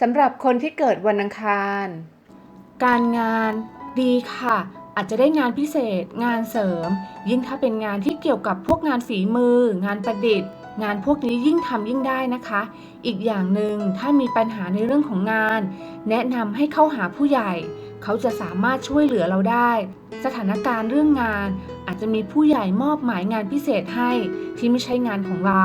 สำหรับคนที่เกิดวันอังคาร การงานดีค่ะ อาจจะได้งานพิเศษ งานเสริม ยิ่งถ้าเป็นงานที่เกี่ยวกับพวกงานฝีมือ งานประดิษฐ์ งานพวกนี้ยิ่งทำยิ่งได้นะคะ อีกอย่างหนึ่งถ้ามีปัญหาในเรื่องของงาน แนะนำให้เข้าหาผู้ใหญ่ เขาจะสามารถช่วยเหลือเราได้ สถานการณ์เรื่องงาน อาจจะมีผู้ใหญ่มอบหมายงานพิเศษให้ที่ไม่ใช่งานของเรา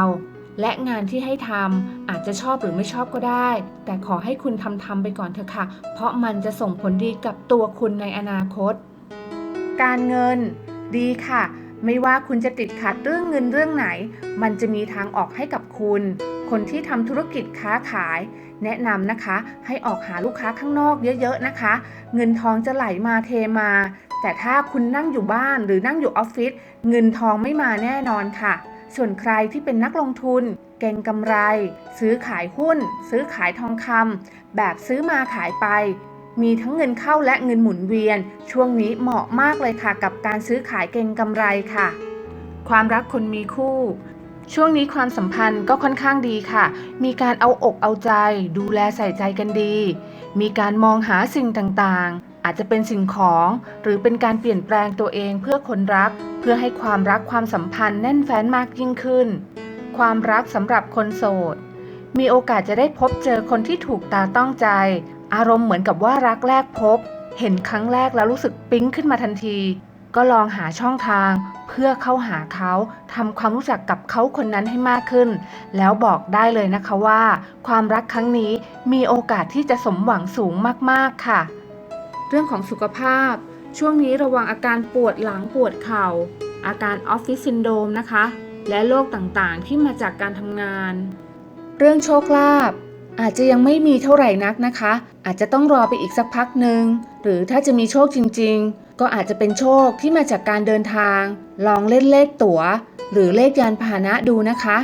และงานที่ให้ทำอาจจะชอบหรือไม่ชอบก็ได้ แต่ขอให้คุณทำทำไปก่อนเถอะค่ะ เพราะมันจะส่งผลดีกับตัวคุณในอนาคต การเงินดีค่ะ ไม่ว่าคุณจะติดขัดเรื่องเงินเรื่องไหน มันจะมีทางออกให้กับคุณ คนที่ทำธุรกิจค้าขาย แนะนำนะคะ ให้ออกหาลูกค้าข้างนอกเยอะๆนะคะ เงินทองจะไหลมาเทมา แต่ถ้าคุณนั่งอยู่บ้านหรือนั่งอยู่ออฟฟิศเงินทองไม่มาแน่นอนค่ะ ส่วนใครที่เป็นนักลงทุน เก่งกำไร ซื้อขายหุ้น ซื้อขายทองคำแบบซื้อมาขายไป มีทั้งเงินเข้าและเงินหมุนเวียน ช่วงนี้เหมาะมากเลยค่ะ กับการซื้อขายเก่งกำไรค่ะ ความรักคนมีคู่ช่วงนี้ความสัมพันธ์ก็ค่อนข้างดีค่ะ มีการเอาอกเอาใจ ดูแลใส่ใจกันดี มีการมองหาสิ่งต่าง อาจจะเป็นสิ่งของหรือเป็นการเปลี่ยนแปลงตัวเองเพื่อคนรัก เพื่อให้ความรักความสัมพันธ์แน่นแฟ้นมากยิ่งขึ้น ความรักสำหรับคนโสด มีโอกาสจะได้พบเจอคนที่ถูกตาต้องใจ อารมณ์เหมือนกับว่ารักแรกพบ เห็นครั้งแรกแล้วรู้สึกปิ๊งขึ้นมาทันที ก็ลองหาช่องทาง เพื่อเข้าหาเขาทำความรู้จักกับเขาคนนั้นให้มากขึ้น แล้วบอกได้เลยนะคะว่า ความรักครั้งนี้มีโอกาสที่จะสมหวังสูงมากๆค่ะ เรื่องของสุขภาพ ช่วงนี้ระวังอาการปวดหลังปวดเข่า อาการออฟฟิศซินโดมนะคะ และโรคต่างๆ ที่มาจากการทำงาน เรื่องโชคลาภอาจจะยังไม่มีเท่าไหร่นักนะคะ อาจจะต้องรอไปอีกสักพักหนึ่งหรือถ้าจะมีโชคจริง ๆ ก็อาจจะเป็นโชคที่มาจากการเดินทาง ลองเล่นเลขตั๋ว หรือเลขยานพาหนะดูนะคะ